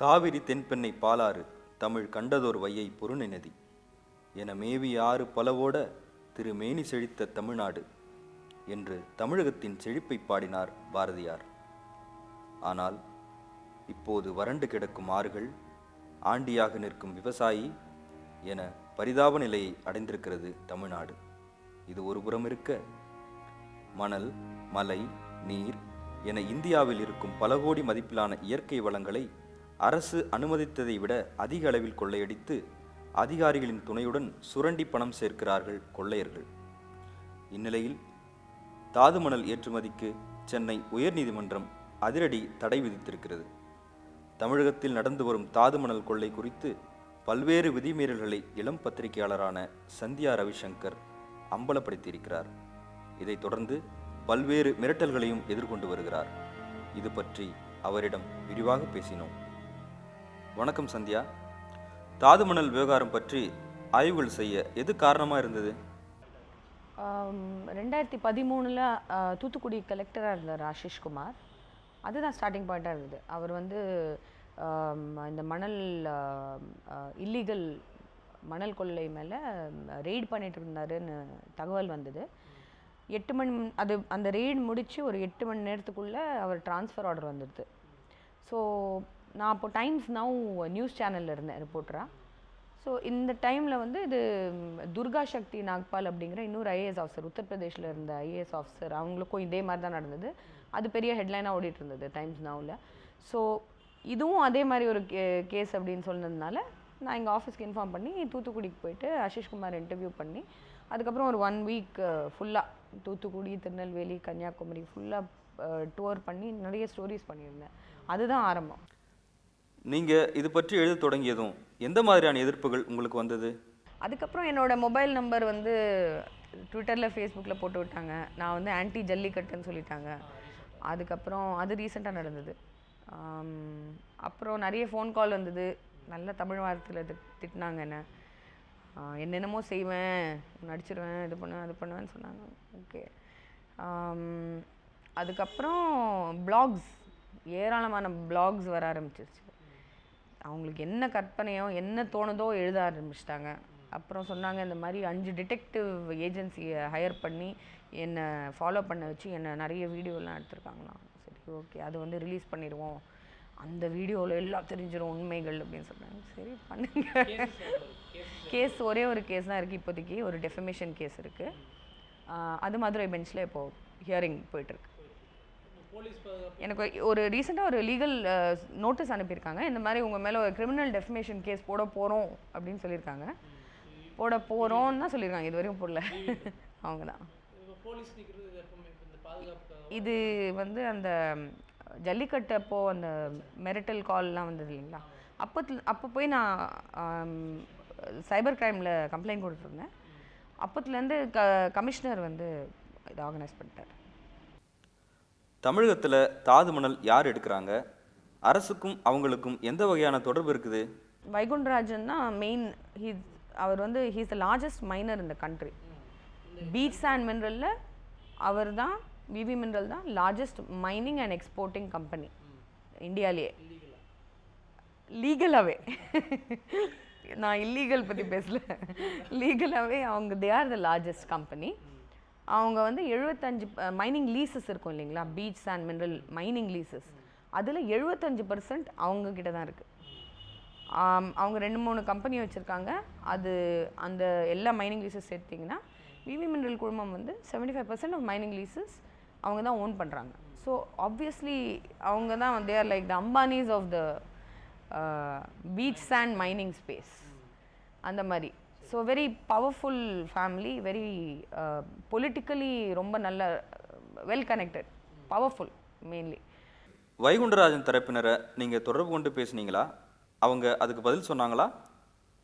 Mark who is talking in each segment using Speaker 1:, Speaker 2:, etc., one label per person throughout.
Speaker 1: காவிரி தென்பெண்ணை பாலாறு தமிழ் கண்டதோர் வையை பொருணை நதி என மேவி ஆறு பலவோட திருமேனி செழித்த தமிழ்நாடு என்று தமிழகத்தின் செழிப்பை பாடினார் பாரதியார். ஆனால் இப்போது வறண்டு கிடக்கும் ஆறுகள் ஆண்டியாக நிற்கும் விவசாயி என பரிதாப நிலையை அடைந்திருக்கிறது தமிழ்நாடு. இது ஒரு புறம் இருக்க மணல் மலை நீர் என இந்தியாவில் இருக்கும் பல கோடி மதிப்பிலான இயற்கை வளங்களை அரசு அனுமதித்ததை விட அதிக அளவில் கொள்ளையடித்து அதிகாரிகளின் துணையுடன் சுரண்டி பணம் சேர்க்கிறார்கள் கொள்ளையர்கள். இந்நிலையில் தாதுமணல் ஏற்றுமதிக்கு சென்னை உயர்நீதிமன்றம் அதிரடி தடை விதித்திருக்கிறது. தமிழகத்தில் நடந்து வரும் தாதுமணல் கொள்ளை குறித்து பல்வேறு விதிமீறல்களை இளம் பத்திரிகையாளரான சந்தியா ரவிசங்கர் அம்பலப்படுத்தியிருக்கிறார். இதைத் தொடர்ந்து பல்வேறு மிரட்டல்களையும் எதிர்கொண்டு வருகிறார். இது பற்றி அவரிடம் விரிவாக பேசினோம். வணக்கம் சந்தியா. தாது மணல் விவகாரம் பற்றி ஆய்வுகள் செய்ய எது காரணமாக இருந்தது?
Speaker 2: ரெண்டாயிரத்தி பதிமூணில் தூத்துக்குடி கலெக்டராக இருந்தார் ஆஷிஷ்குமார் அதுதான் ஸ்டார்டிங் பாயிண்ட்டாக இருந்தது. அவர் வந்து இந்த மணல் இல்லீகல் மணல் கொள்ளை மேலே ரெய்ட் பண்ணிட்டு இருந்தாருன்னு தகவல் வந்தது. எட்டு மணி அது அந்த ரெய்டு முடித்து ஒரு எட்டு மணி நேரத்துக்குள்ளே அவர் ட்ரான்ஸ்ஃபர் ஆர்டர் வந்துடுது. ஸோ நான் அப்போ டைம்ஸ் நவ் நியூஸ் சேனலில் இருந்தேன் ரிப்போர்ட்டராக ஸோ இந்த டைமில் வந்து இது துர்கா சக்தி நாக்பால் அப்படிங்கிற இன்னொரு ஐஏஎஸ் ஆஃபீஸர் உத்தரப்பிரதேஷில் இருந்த ஐஏஎஸ் ஆஃபீஸர் அவங்களுக்கும் இதே மாதிரி தான் நடந்தது. அது பெரிய ஹெட்லைனாக ஓடிட்டு இருந்தது டைம்ஸ் நாவில் ஸோ இதுவும் அதே மாதிரி ஒரு கே கேஸ் அப்படின்னு சொன்னதுனால நான் எங்கள் ஆஃபீஸ்க்கு இன்ஃபார்ம் பண்ணி தூத்துக்குடிக்கு போயிட்டு அஷிஷ்குமார் இன்டர்வியூ பண்ணி அதுக்கப்புறம் ஒரு ஒன் வீக் ஃபுல்லாக தூத்துக்குடி திருநெல்வேலி கன்னியாகுமரி ஃபுல்லாக டூர் பண்ணி நிறைய ஸ்டோரிஸ் பண்ணியிருந்தேன். அதுதான் ஆரம்பம்.
Speaker 1: நீங்கள் இது பற்றி எழுத தொடங்கியதும் எந்த மாதிரியான எதிர்ப்புகள் உங்களுக்கு வந்தது?
Speaker 2: அதுக்கப்புறம் என்னோட மொபைல் நம்பர் வந்து ட்விட்டரில் ஃபேஸ்புக்கில் போட்டு விட்டாங்க. நான் வந்து ஆன்டி ஜல்லிக்கட்டுன்னு சொல்லிட்டாங்க. அதுக்கப்புறம் அது ரீசெண்டாக நடந்தது. அப்புறம் நிறைய ஃபோன் கால் வந்தது. நல்ல தமிழ் வாரத்தில் திட் திட்டினாங்க என்ன. என்னென்னமோ செய்வேன். நடிச்சிருவேன். இது பண்ணுவேன் அது பண்ணுவேன்னு சொன்னாங்க. ஓகே. அதுக்கப்புறம் பிளாக்ஸ் ஏராளமான பிளாக்ஸ் வர ஆரம்பிச்சிருச்சு. அவங்களுக்கு என்ன கற்பனையோ என்ன தோணுதோ எழுத ஆரம்பிச்சிட்டாங்க. அப்புறம் சொன்னாங்க இந்த மாதிரி அஞ்சு டிடெக்டிவ் ஏஜென்சியை ஹையர் பண்ணி என்னை ஃபாலோ பண்ண வச்சு என்னை நிறைய வீடியோலாம் எடுத்திருக்காங்களாம். சரி ஓகே அது வந்து ரிலீஸ் பண்ணிடுவோம். அந்த வீடியோவில் எல்லாம் தெரிஞ்சிடும் உண்மைகள் அப்படின்னு சொன்னாங்க. சரி பண்ணுங்க. கேஸ் ஒரே ஒரு கேஸ் தான் இருக்குது இப்போதைக்கு ஒரு டெஃபமேஷன் கேஸ் இருக்குது அது மதுரை பெஞ்சில் இப்போது ஹியரிங் போயிட்டுருக்கு எனக்கு ஒரு ரீசெண்டாக ஒரு லீகல் நோட்டீஸ் அனுப்பியிருக்காங்க. இந்த மாதிரி உங்கள் மேலே ஒரு கிரிமினல் டெஃபமேஷன் கேஸ் போட போகிறோம் அப்படின்னு சொல்லியிருக்காங்க. போட போகிறோன்னு தான் சொல்லியிருக்காங்க. இது வரைக்கும் போடல. அவங்க தான் இது வந்து அந்த ஜல்லிக்கட்டு அப்போ அந்த மெரிட்டல் கால்லாம் வந்தது இல்லைங்களா? அப்போ அப்போ போய் நான் சைபர் கிரைமில் கம்ப்ளைண்ட் கொடுத்துருந்தேன். அப்போத்துலேருந்து க கமிஷனர் வந்து இதை ஆர்கனைஸ் பண்ணிட்டார்.
Speaker 1: தமிழகத்தில் தாது மணல் யார் எடுக்கிறாங்க? அரசுக்கும் அவங்களுக்கும் எந்த வகையான தொடர்பு இருக்குது?
Speaker 2: வைகுண்டராஜன் தான் மெயின் ஹீ அவர் வந்து ஹீஸ் த லார்ஜஸ்ட் மைனர் இந்த கண்ட்ரி பீச் அண்ட் மினரலில் அவர் தான் விவி மினரல் தான் largest mining and exporting company இந்தியாலேயே. லீகலாகவே நான் இல்லீகல் பற்றி பேசல. லீகலாகவே அவங்க they are the largest company அவங்க வந்து எழுபத்தஞ்சு மைனிங் லீசஸ் இருக்கும் இல்லைங்களா? Beach and mineral mining leases அதில் எழுபத்தஞ்சு பர்சன்ட் அவங்க கிட்ட தான் இருக்குது அவங்க ரெண்டு மூணு கம்பெனி வச்சுருக்காங்க. அது அந்த எல்லா மைனிங் லீசஸ் சேர்த்திங்கன்னா விவி மினரல் குழுமம் வந்து 75% five percent of mining leases அவங்க தான் ஓன் பண்ணுறாங்க ஸோ ஆப்வியஸ்லி அவங்க தான் they are like the Ambanis of the beach sand mining space அந்த மாதிரி. So very powerful family very politically ரொம்ப நல்ல well connected powerful mainly
Speaker 1: Vaikundarajan தரப்பினரை நீங்கள் தொடர்பு கொண்டு பேசுனீங்களா? அவங்க அதுக்கு பதில் சொன்னாங்களா?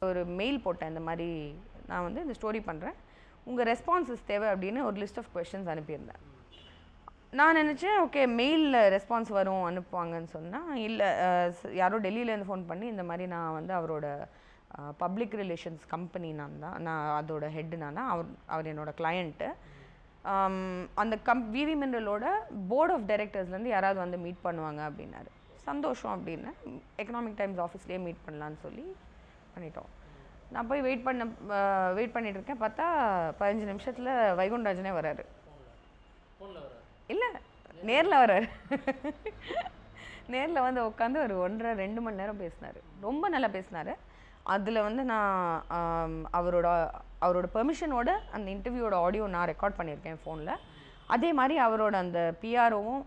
Speaker 2: ஒரு மெயில் போட்டேன் இந்த மாதிரி நான் வந்து இந்த ஸ்டோரி பண்ணுறேன் உங்கள் ரெஸ்பான்சஸ் தேவை அப்படின்னு ஒரு லிஸ்ட் ஆஃப் கொஷின்ஸ் அனுப்பியிருந்தேன். நான் நினச்சேன் ஓகே மெயிலில் ரெஸ்பான்ஸ் வரும் அனுப்புவாங்கன்னு சொன்னால் இல்லை யாரோ டெல்லியிலேருந்து ஃபோன் பண்ணி இந்த மாதிரி நான் வந்து அவரோட பப்ளிக் ரிலேஷன்ஸ் கம்பெனி நான் தான். நான் அதோட ஹெட்டு நான் அவர் அவர் என்னோட கிளையண்ட்டு அந்த கம் விவி மினரலோட போர்ட் ஆஃப் டைரக்டர்ஸ்லேருந்து யாராவது வந்து மீட் பண்ணுவாங்க அப்படின்னாரு. சந்தோஷம் அப்படின்னு. எக்கனாமிக் டைம்ஸ் ஆஃபீஸ்லேயே மீட் பண்ணலான்னு சொல்லி பண்ணிட்டோம். நான் போய் வெயிட் பண்ண வெயிட் பண்ணிட்டு இருக்கேன். பார்த்தா பதினஞ்சு நிமிஷத்தில் வைகுண்டராஜனே வராரு. இல்லை நேரில் வராரு. நேரில் வந்து உட்காந்து ஒரு ஒன்றரை ரெண்டு மணி நேரம் பேசினார். ரொம்ப நல்லா பேசினார். அதில் வந்து நான் அவரோட அவரோட பெர்மிஷனோட அந்த இன்டர்வியூவோட ஆடியோ நான் ரெக்கார்ட் பண்ணியிருக்கேன் ஃபோனில் அதே மாதிரி அவரோட அந்த பிஆர்ஓவும்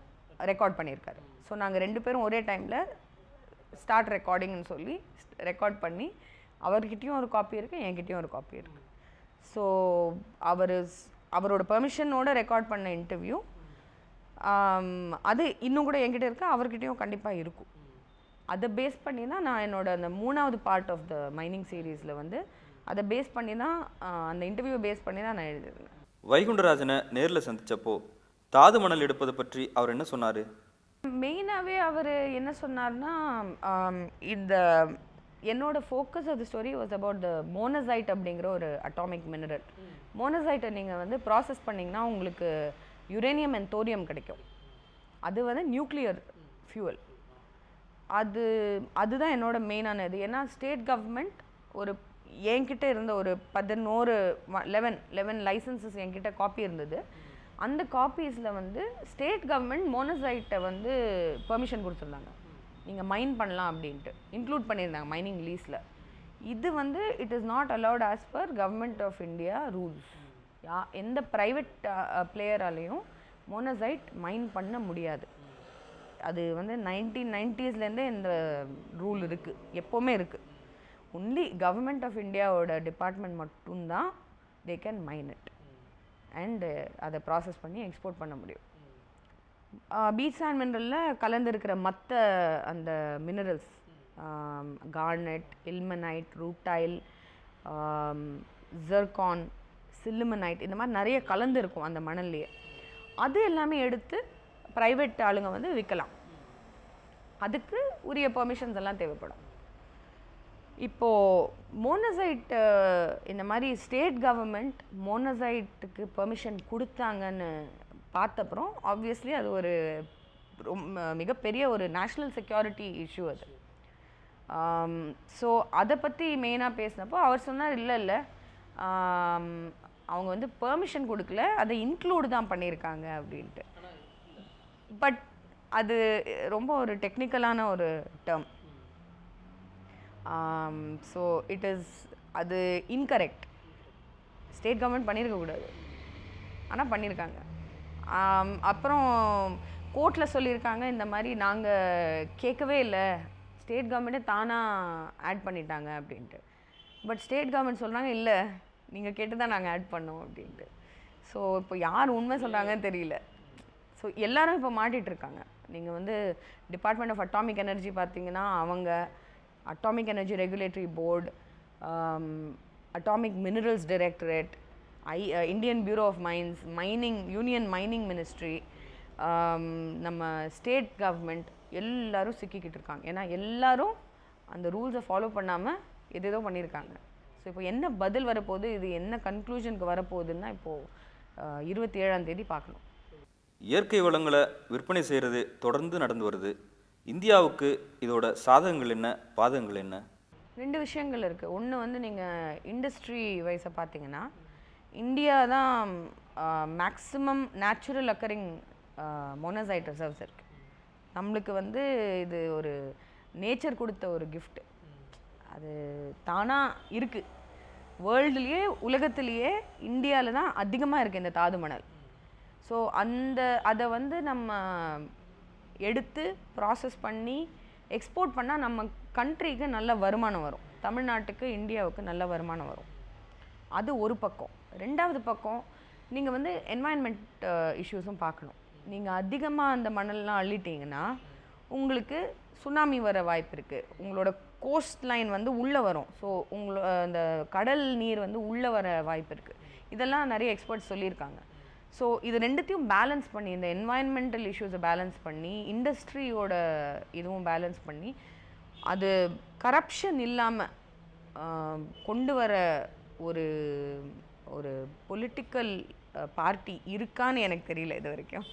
Speaker 2: ரெக்கார்ட் பண்ணியிருக்காரு. ஸோ நாங்கள் ரெண்டு பேரும் ஒரே டைமில் ஸ்டார்ட் ரெக்கார்டிங்னு சொல்லி ரெக்கார்ட் பண்ணி அவர்கிட்டையும் ஒரு காப்பி இருக்குது என்கிட்டையும் ஒரு காப்பி இருக்குது ஸோ அவர் அவரோட பெர்மிஷனோட ரெக்கார்ட் பண்ண இன்டர்வியூ அது இன்னும் கூட என்கிட்ட இருக்குது அவர்கிட்டையும் கண்டிப்பாக இருக்கும். அதை பேஸ் பண்ணி தான் நான் என்னோட அந்த மூணாவது பார்ட் ஆஃப் த மைனிங் சீரீஸில் வந்து அதை பேஸ் பண்ணி தான் அந்த இன்டர்வியூவை பேஸ் பண்ணி தான் நான் எழுதியிருந்தேன்.
Speaker 1: வைகுண்டராஜனை நேரில் சந்திச்சப்போ தாது மணல் எடுப்பது பற்றி அவர் என்ன சொன்னார்?
Speaker 2: மெயினாகவே அவர் என்ன சொன்னார்னா இந்த என்னோட focus of the story was about the monazite அப்படிங்கிற ஒரு அட்டாமிக் மினரல் மோனசைட்டை நீங்கள் வந்து ப்ராசஸ் பண்ணிங்கன்னா உங்களுக்கு யுரேனியம் அண்ட் தோரியம் கிடைக்கும். அது வந்து நியூக்ளியர் ஃபியூவல் அது அதுதான் என்னோட மெயினான இது ஏன்னா ஸ்டேட் கவர்மெண்ட் ஒரு என்கிட்ட இருந்த ஒரு பதினோரு லெவன் லெவன் லைசன்சஸ் என்கிட்ட காப்பி இருந்தது. அந்த காப்பீஸில் வந்து ஸ்டேட் கவர்மெண்ட் மோனசைட்டை வந்து பெர்மிஷன் கொடுத்துருந்தாங்க. நீங்கள் மைன் பண்ணலாம் அப்படின்ட்டு. இன்க்ளூட் பண்ணியிருந்தாங்க மைனிங் லீஸில் இது வந்து it is not allowed as per government of India rules யா எந்த ப்ரைவேட் பிளேயராலையும் மோனசைட் மைன் பண்ண முடியாது. அது வந்து நைன்டீன் நைன்டிஸ்லேருந்தே இந்த ரூல் இருக்குது எப்போவுமே இருக்குது ஒன்லி கவர்மெண்ட் ஆஃப் இந்தியாவோட டிபார்ட்மெண்ட் மட்டும்தான் they can mine it and அதை ப்ராசஸ் பண்ணி எக்ஸ்போர்ட் பண்ண முடியும். பீச் சாண்ட் மினரலில் கலந்துருக்கிற மற்ற அந்த minerals garnet ilmenite rutile zircon sillimanite இந்த மாதிரி நிறைய கலந்து இருக்கும் அந்த மணல்லையே. அது எல்லாமே எடுத்து ப்ரைவேட் ஆளுங்க வந்து விற்கலாம். அதுக்கு உரிய பெர்மிஷன்ஸ் எல்லாம் தேவைப்படும். இப்போது மோனசைட் இந்த மாதிரி ஸ்டேட் கவர்மெண்ட் மோனசைட்டுக்கு பெர்மிஷன் கொடுத்தாங்கன்னு பார்த்தப்புறம் ஆப்வியஸ்லி அது ஒரு ரொம்ப மிகப்பெரிய ஒரு நேஷ்னல் செக்யூரிட்டி இஷ்யூ அது. ஸோ அதை பற்றி மெயினாக பேசினப்போ அவர் சொன்னார் இல்லை இல்லை. அவங்க வந்து பெர்மிஷன் கொடுக்கல. அதை இன்க்ளூடு தான் பண்ணியிருக்காங்க. அப்படின்ட்டு. பட் அது ரொம்ப ஒரு டெக்னிக்கலான ஒரு டேர்ம் ஸோ இட் இஸ் அது இன்கரெக்ட் ஸ்டேட் கவர்மெண்ட் பண்ணியிருக்கக்கூடாது ஆனால் பண்ணியிருக்காங்க um, அப்புறம் கோர்ட்டில் சொல்லியிருக்காங்க இந்த மாதிரி நாங்கள் கேட்கவே இல்லை. ஸ்டேட் கவர்மெண்ட்டே தானாக ஆட் பண்ணிட்டாங்க அப்படின்ட்டு. பட் ஸ்டேட் கவர்மெண்ட் சொல்கிறாங்க இல்லை நீங்கள் கேட்டு தான் நாங்கள் ஆட் பண்ணோம் அப்படின்ட்டு. ஸோ இப்போ யார் உண்மை சொல்கிறாங்கன்னு தெரியல. ஸோ எல்லாரும் இப்போ மாட்டிகிட்டு இருக்காங்க நீங்கள் வந்து டிபார்ட்மெண்ட் ஆஃப் அட்டாமிக் எனர்ஜி பார்த்தீங்கன்னா அவங்க atomic energy regulatory board atomic minerals directorate I Indian bureau of mines mining union mining ministry நம்ம ஸ்டேட் கவர்மெண்ட் எல்லோரும் சிக்கிக்கிட்டு இருக்காங்க ஏன்னா எல்லோரும் அந்த ரூல்ஸை ஃபாலோ பண்ணாமல் எதேதோ பண்ணியிருக்காங்க ஸோ இப்போ என்ன பதில் வரப்போகுது இது என்ன கன்க்ளூஷனுக்கு வரப்போகுதுன்னா இப்போது uh, இருபத்தி ஏழாம் தேதி பார்க்கணும்
Speaker 1: இயற்கை வளங்களை விற்பனை செய்கிறது தொடர்ந்து நடந்து வருது. இந்தியாவுக்கு இதோட சாதகங்கள் என்ன பாதகங்கள் என்ன?
Speaker 2: ரெண்டு விஷயங்கள் இருக்குது ஒன்று வந்து நீங்கள் இண்டஸ்ட்ரி வைஸை பார்த்தீங்கன்னா இந்தியா தான் maximum natural occurring monazite reserves இருக்குது நம்மளுக்கு வந்து இது ஒரு நேச்சர் கொடுத்த ஒரு கிஃப்ட் அது தானாக இருக்குது வேர்ல்டுலேயே உலகத்திலேயே இந்தியாவில் தான் அதிகமாக இருக்குது இந்த தாது மணல். ஸோ அந்த அதை வந்து நம்ம எடுத்து ப்ராசஸ் பண்ணி எக்ஸ்போர்ட் பண்ணால் நம்ம கண்ட்ரிக்கு நல்ல வருமானம் வரும். தமிழ்நாட்டுக்கு இந்தியாவுக்கு நல்ல வருமானம் வரும். அது ஒரு பக்கம். ரெண்டாவது பக்கம் நீங்கள் வந்து என்வாயன்மெண்ட் இஷ்யூஸும் பார்க்கணும். நீங்கள் அதிகமாக அந்த மணல்லாம் அள்ளிட்டீங்கன்னா உங்களுக்கு சுனாமி வர வாய்ப்பு இருக்குது உங்களோட கோஸ்ட் லைன் வந்து உள்ளே வரும். ஸோ உங்களோட அந்த கடல் நீர் வந்து உள்ளே வர வாய்ப்பு இருக்குது இதெல்லாம் நிறைய எக்ஸ்பர்ட்ஸ் சொல்லியிருக்காங்க. ஸோ இது ரெண்டுத்தையும் பேலன்ஸ் பண்ணி இந்த என்வாயன்மெண்டல் இஷ்யூஸை பேலன்ஸ் பண்ணி இண்டஸ்ட்ரியோட இதுவும் பேலன்ஸ் பண்ணி அது கரப்ஷன் இல்லாமல் கொண்டு வர ஒரு ஒரு பொலிட்டிக்கல் பார்ட்டி இருக்கான்னு எனக்கு தெரியல இது வரைக்கும்.